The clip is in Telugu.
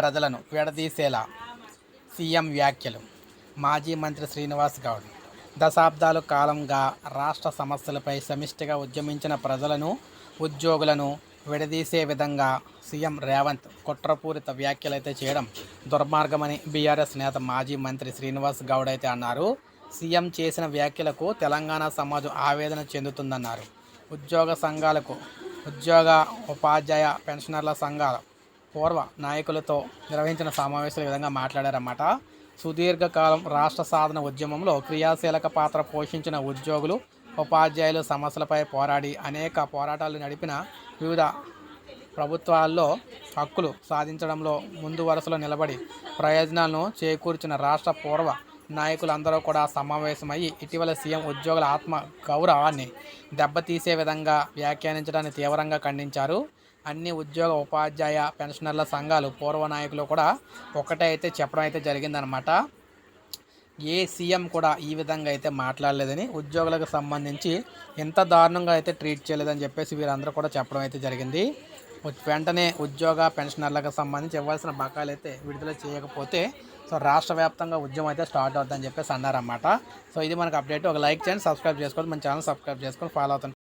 ప్రజలను విడదీసేలా సీఎం వ్యాఖ్యలు. మాజీ మంత్రి శ్రీనివాస్ గౌడ్. దశాబ్దాల కాలంగా రాష్ట్ర సమస్యలపై సమిష్టిగా ఉద్యమించిన ప్రజలను ఉద్యోగులను విడదీసే విధంగా సీఎం రేవంత్ కుట్రపూరిత వ్యాఖ్యలైతే చేయడం దుర్మార్గమని బీఆర్ఎస్ నేత మాజీ మంత్రి శ్రీనివాస్ గౌడ్ అయితే అన్నారు. సీఎం చేసిన వ్యాఖ్యలకు తెలంగాణ సమాజం ఆవేదన చెందుతుందన్నారు. ఉద్యోగ సంఘాలకు ఉద్యోగ ఉపాధ్యాయ పెన్షనర్ల సంఘాలు పూర్వ నాయకులతో నిర్వహించిన సమావేశాల విధంగా మాట్లాడారన్నమాట. సుదీర్ఘకాలం రాష్ట్ర సాధన ఉద్యమంలో క్రియాశీలక పాత్ర పోషించిన ఉద్యోగులు ఉపాధ్యాయులు సమస్యలపై పోరాడి అనేక పోరాటాలు నడిపిన వివిధ ప్రభుత్వాల్లో హక్కులు సాధించడంలో ముందు వరుసలో నిలబడి ప్రయోజనాలను చేకూర్చిన రాష్ట్ర పూర్వ నాయకులందరూ కూడా సమావేశమయ్యి ఇటీవల సీఎం ఉద్యోగుల ఆత్మ గౌరవాన్ని దెబ్బతీసే విధంగా వ్యాఖ్యానించడాన్ని తీవ్రంగా ఖండించారు. అన్ని ఉద్యోగ ఉపాధ్యాయ పెన్షనర్ల సంఘాలు పూర్వ నాయకులు కూడా ఒకటే అయితే చెప్పడం అయితే జరిగిందనమాట ఏ సీఎం కూడా ఈ విధంగా అయితే మాట్లాడలేదని ఉద్యోగులకు సంబంధించి ఎంత దారుణంగా అయితే ట్రీట్ చేయలేదని చెప్పేసి వీరందరూ కూడా చెప్పడం అయితే జరిగింది. వెంటనే ఉద్యోగ పెన్షనర్లకు సంబంధించి ఇవ్వాల్సిన బకాయిలు అయితే విడుదల చేయకపోతే సో రాష్ట్ర వ్యాప్తంగా ఉద్యమం అయితే స్టార్ట్ అవుతుందని చెప్పేసి అన్నారన్నమాట. సో ఇది మనకు అప్డేట్. ఒక లైక్ చేయండి సబ్స్క్రైబ్ చేసుకోండి మన ఛానల్ సబ్స్క్రైబ్ చేసుకొని ఫాలో అవుతుంది